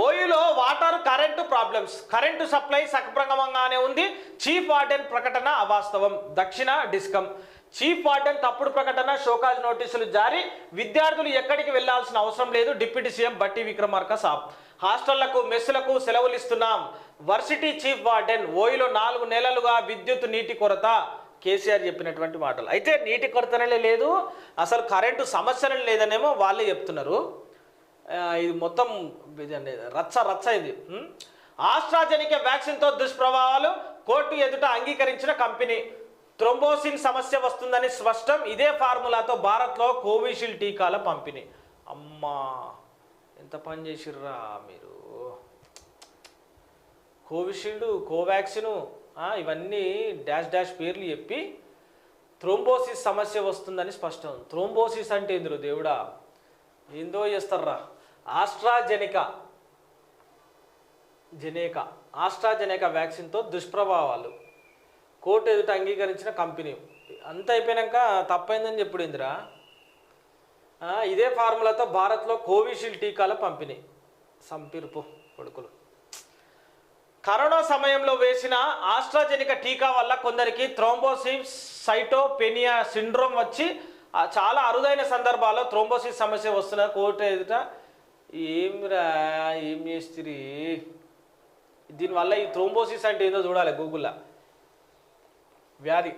ఓయూలో water current problems. Current supply సక్రమంగానే ఉంది. Chief warden ప్రకటన అవాస్తవం. దక్షిణ డిస్కమ్ చీఫ్ వార్డెన్ తప్పుడు ప్రకటన షోకాజ్ నోటీసులు జారీ. విద్యార్థులు ఎక్కడికి వెళ్ళాల్సిన అవసరం లేదు. డిప్యూటీ సీఎం బట్టి విక్రమార్క సాబ్ హాస్టళ్ళకు మెస్సులకు సెలవులు ఇస్తున్నాం వర్సిటీ చీఫ్ వార్డెన్ ఓయిలో నాలుగు నెలలుగా విద్యుత్ నీటి కొరత. కేసీఆర్ చెప్పినటువంటి మాటలు. అయితే నీటి కొరతనే లేదు. అసలు కరెంటు సమస్యలు లేదనేమో వాళ్ళే చెప్తున్నారు. ఇది మొత్తం ఇదండి రచ్చ రచ్చ ఇది. ఆస్ట్రాజెనిక వ్యాక్సిన్తో దుష్ప్రభావాలు కోర్టు ఎదుట అంగీకరించిన కంపెనీ. థ్రోంబోసిన్ సమస్య వస్తుందని స్పష్టం ఇదే ఫార్ములాతో భారత్లో కోవిషీల్డ్ టీకాల పంపిణీ. అమ్మా ఎంత పని చేసిర్రా మీరు? కోవిషీల్డ్ కోవాక్సిన్ ఇవన్నీ డాష్ డాష్ పేర్లు చెప్పి థ్రోంబోసిస్ సమస్య వస్తుందని స్పష్టం. థ్రోంబోసిస్ అంటే ఏందిరో దేవుడా? ఏందో చేస్తారా ఆస్ట్రాజెనికా. జెనేకా. ఆస్ట్రాజెనేకా వ్యాక్సిన్తో దుష్ప్రభావాలు. కోర్టు ఎదుట అంగీకరించిన కంపెనీ. అంత అయిపోయాక తప్పైందని చెప్పుడు ఇందిరా. ఇదే ఫార్ములాతో భారత్లో కోవిషీల్డ్ టీకాల పంపిణీ. సంపిరుపు కొడుకులు. కరోనా సమయంలో వేసిన ఆస్ట్రాజెనిక టీకా వల్ల కొందరికి థ్రోంబోసిస్ సైటోపెనియా సిండ్రోమ్ వచ్చి చాలా అరుదైన సందర్భాల్లో థ్రోంబోసిస్ సమస్య వస్తున్న కోర్టు ఎదుట ఏమిరా ఏం చేస్తుంది దీనివల్ల ఈ థ్రోంబోసిస్ అంటే ఏందో చూడాలి గూగుల్లో. వ్యాధి.